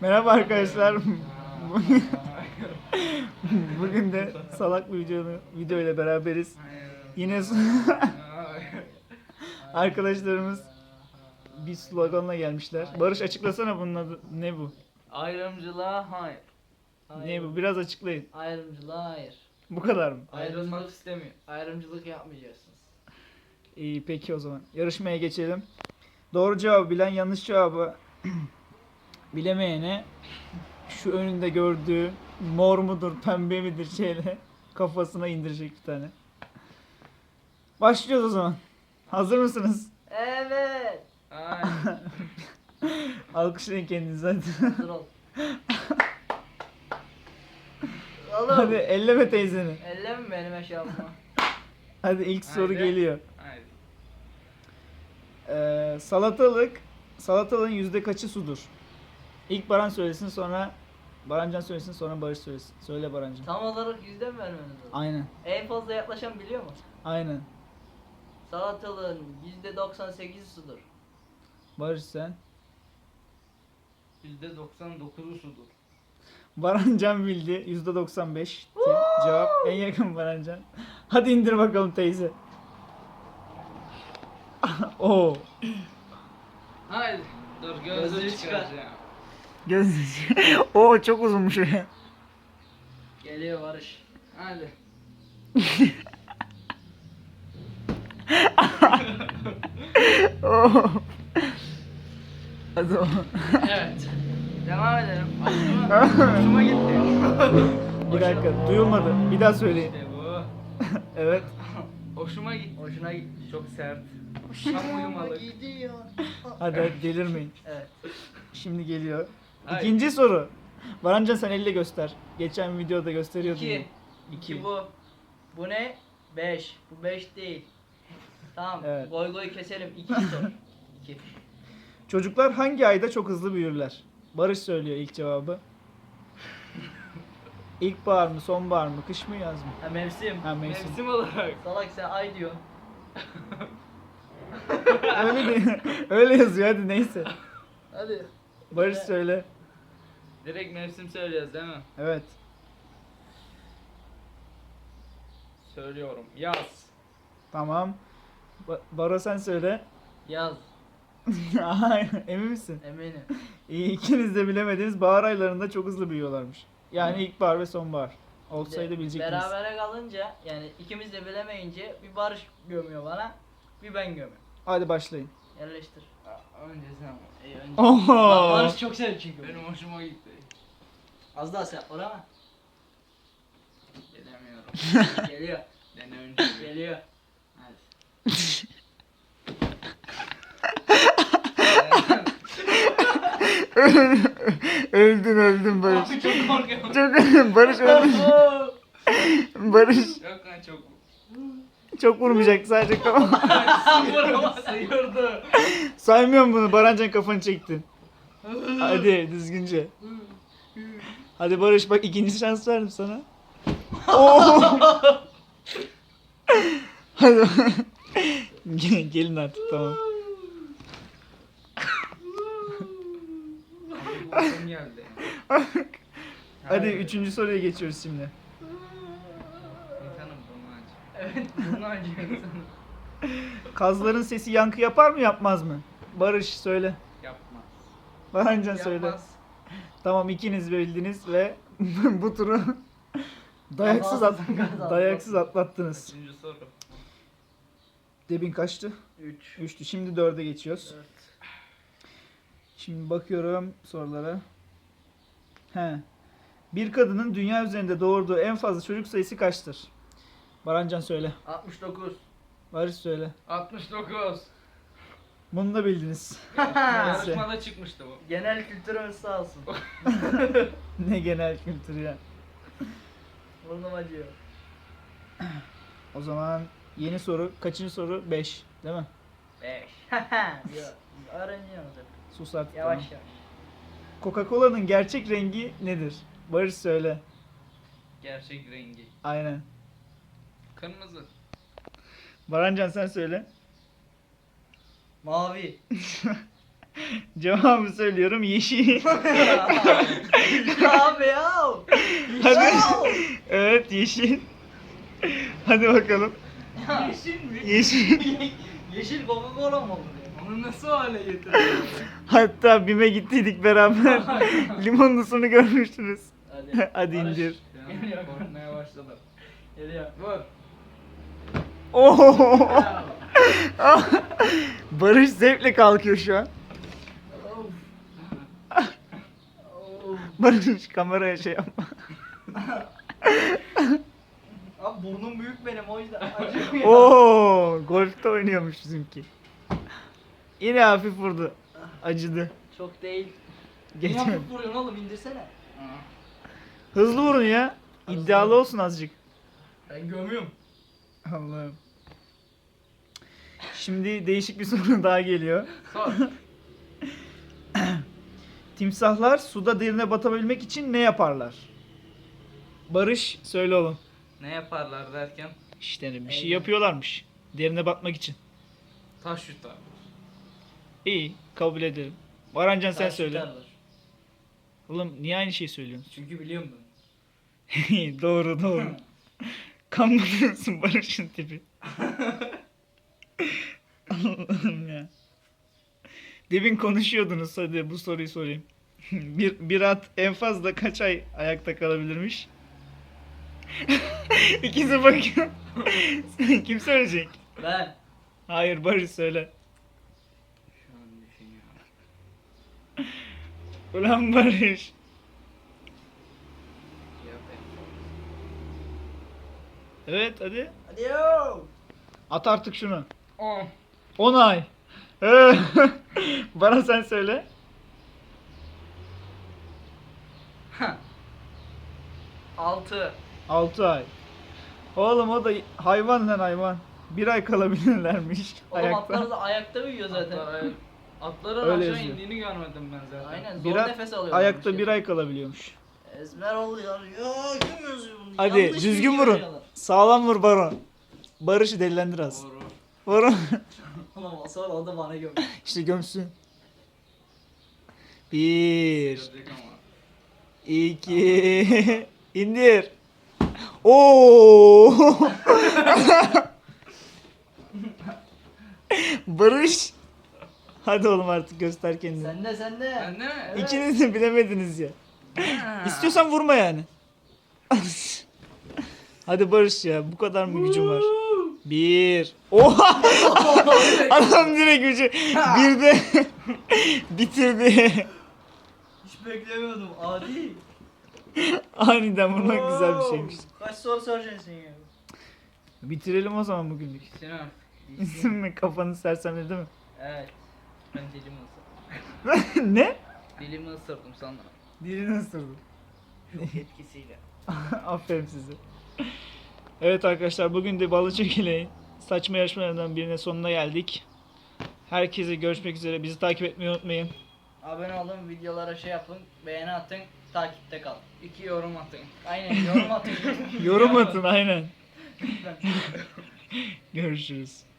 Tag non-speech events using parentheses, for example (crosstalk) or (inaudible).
Merhaba arkadaşlar. (laughs) Bugün- de salak bir video, video ile beraberiz. Yine (laughs) arkadaşlarımız bir sloganla gelmişler. Barış açıklasana bunun adı ne bu? Ayrımcılığa hayır. Ne bu? Biraz açıklayın. Ayrımcılığa hayır. Bu kadar mı? Ayrılmak istemiyor. Ayrımcılık yapmayacaksınız. İyi peki o zaman. Yarışmaya geçelim. Doğru cevabı bilen yanlış cevabı bilemeyene şu önünde gördüğü mor mudur pembe midir şeyle (laughs) kafasına indirecek bir tane. Başlıyoruz o zaman. Hazır mısınız? Evet. (laughs) Alkışlayın kendinizi hadi. Hazır ol. Oğlum. (laughs) hadi elleme teyzeni. Elleme benim eşyamı. Hadi ilk soru Haydi. geliyor. Haydi. Ee, salatalık salatalığın yüzde kaçı sudur? İlk Baran söylesin sonra Barancan söylesin sonra Barış söylesin. Söyle Barancan. Tam olarak yüzde mi vermeniz lazım? Aynen. En fazla yaklaşan biliyor mu? Aynen. Salatalığın yüzde 98'i sudur. Barış sen. %99'u sudur. Barancan bildi. Yüzde 95. Cevap en yakın Barancan. Hadi indir bakalım teyze. (laughs) Oo. Haydi. Dur Gözlüğü gözlüğü çıkar. çıkaracağım. Göz. (laughs) Oo çok uzunmuş o ya. Geliyor Barış. Hadi. (laughs) Oo. Hadi o. Evet. Devam edelim. Hoşuma, hoşuma gitti. Bir dakika duyulmadı. Bir daha söyleyin. İşte bu. (laughs) Evet. Hoşuma gitti. Hoşuna gitti. Çok sert. Tam uyumalık. gidiyor. Hadi hadi delirmeyin. Evet. Şimdi geliyor. Haydi. İkinci soru. Barancan sen elle göster. Geçen videoda gösteriyordun. 2. ya. 2 bu. Bu ne? 5. Bu 5 değil. Tamam. Evet. Goy goy keselim. 2 sor. 2. Çocuklar hangi ayda çok hızlı büyürler? Barış söylüyor ilk cevabı. (laughs) İlkbahar mı, sonbahar mı, kış mı, yaz mı? Ha mevsim. Ha mevsim. Mevsim olarak. Salak sen ay diyor. öyle de, (laughs) öyle yazıyor hadi neyse. Hadi. Barış söyle. Direkt mevsim söyleyeceğiz değil mi? Evet. Söylüyorum. Yaz. Tamam. Ba- Baro sen söyle. Yaz. (laughs) Hayır, Emin misin? Eminim. (laughs) İyi ikiniz de bilemediniz. Bahar aylarında çok hızlı büyüyorlarmış. Yani ilkbahar ve sonbahar. Olsaydı bilecektiniz. Berabere kalınca yani ikimiz de bilemeyince bir Barış gömüyor bana. Bir ben gömüyorum. Hadi başlayın. Yerleştir. Önce sen. İyi önce. Oho. Barış çok sevdi çünkü. Benim hoşuma gitti. Az daha sen orama. Bilemiyorum. (laughs) Geliyor. Dene önce. Geliyor. Hadi. (laughs) öldün öldün Barış. Abi çok korkuyorum. Çok Barış öldü. Barış Yok lan çok. Çok vurmayacak sadece kafa. (laughs) Sıyırdı. Saymıyorum bunu. Barancan kafanı çektin. Hadi düzgünce. Hadi Barış bak ikinci şans verdim sana. Oo. Hadi. Gel- Gelin artık tamam. Hadi üçüncü soruya geçiyoruz şimdi. Evet bunu. Kazların sesi yankı yapar mı yapmaz mı? Barış söyle. Yapma. Barancan söyle. Yapmaz. Tamam ikiniz bildiniz ve (laughs) bu turu dayaksız at dayaksız atlattınız. Üçüncü soru. Debin kaçtı? 3. 3'tü. Şimdi 4'e geçiyoruz. 4. Şimdi bakıyorum sorulara. He. Bir kadının dünya üzerinde doğurduğu en fazla çocuk sayısı kaçtır? Barancan söyle. 69. Barış söyle. 69. Bunu da bildiniz. (laughs) Yarışmada çıkmıştı bu. Genel kültürümüz sağ olsun. (laughs) ne genel kültür ya. Burnum acıyor. O zaman yeni soru. Kaçıncı soru? 5. Değil mi? 5. (laughs) Yok. Öğreniyoruz hep. Sus artık. Yavaş tamam. yavaş. Coca-Cola'nın gerçek rengi nedir? Barış söyle. Gerçek rengi. Aynen. Kırmızı. Barancan sen söyle. Mavi. (laughs) Cevabı söylüyorum yeşil. (laughs) Abi ya. Hadi. evet yeşil. Hadi bakalım. Yeşil mi? Yeşil. (laughs) Yeşil Coca-Cola mı oldu? Onu nasıl hale getirdin? Hatta BİM'e gittiydik beraber. Limonlusunu görmüştünüz. Hadi. Hadi Barış. indir. Geliyor. Korkmaya başladım. Geliyor. Vur. Oo. (laughs) Barış zevkle kalkıyor şu an. Barış kameraya şey yapma. Abi burnum büyük benim o yüzden acımıyor. Oo, golfte oynuyormuş bizimki. Yine hafif vurdu. Acıdı. Çok değil. Niye Geçmedi. yapıp vuruyorsun oğlum indirsene. Hızlı vurun ya. İddialı olsun azıcık. Ben gömüyorum. Allah'ım. Şimdi değişik bir (laughs) soru daha geliyor. Sor. (clears throat) Timsahlar suda derine batabilmek için ne yaparlar? Barış söyle oğlum. ne yaparlar derken İşte bir şey yapıyorlarmış. Derine batmak için. taş yutar. İyi kabul ederim. Barancan sen Taş söyle. Oğlum niye aynı şeyi söylüyorsun? Çünkü biliyorum ben. (laughs) doğru doğru. (laughs) Kandırıyorsun Barış'ın tipi. Allah'ım ya. Demin konuşuyordunuz hadi bu soruyu sorayım. bir, bir at en fazla kaç ay ayakta kalabilirmiş? (laughs) İkisi bakıyor. (laughs) Kim söyleyecek? Ben. Hayır Barış söyle. Şu an düşünüyorum. Ulan Barış. Yok, Evet hadi. Hadi yo. At artık şunu. On. 10 ay. (laughs) Bana sen söyle. Altı. 6 ay. Oğlum o da hayvan lan hayvan. Bir ay kalabilirlermiş Oğlum ayakta. atlar da ayakta uyuyor zaten. Atlar ayak- Atların Öyle aşağı yazıyor. indiğini görmedim ben zaten. Aynen zor Bir nefes alıyor. ayakta bir ay kalabiliyormuş. Ezber oluyor. Ya kim yazıyor bunu? Hadi Yanlış düzgün bilgi vurun. veriyorlar. Sağlam vur Baron. Barış'ı delilendir az. Doğru. Baron. (laughs) Oğlum sonra o da bana gömüyor. işte gömsün. Bir, Görecek ama. iki, (laughs) indir. Oo. (laughs) Barış. Hadi oğlum artık göster kendini. Sende sende. Ben de mi? Evet. İkiniz de bilemediniz ya. İstiyorsan vurma yani. Hadi Barış ya bu kadar mı gücün var? Bir. (laughs) Oha! (laughs) Adam direkt gücü bir de (laughs) bitirdi. Hiç beklemiyordum. Adi. Aniden vurmak güzel bir şeymiş. Kaç soru soracaksın ya? Bitirelim o zaman bugünlük. Sinan. İsim mi kafanı sersemledi mi? Evet. Ben dilimi ısırdım. ne? Dilimi ısırdım sana. Dilini ısırdı. Çok etkisiyle. Aferin size. Evet arkadaşlar bugün de balı çekileğin saçma yarışmalarından birine sonuna geldik. Herkese görüşmek üzere. Bizi takip etmeyi unutmayın. Abone olun, videolara şey yapın, beğeni atın, takipte kalın. İki yorum atın. Aynen yorum atın. (laughs) Yorum atın aynen. (laughs) Görüşürüz.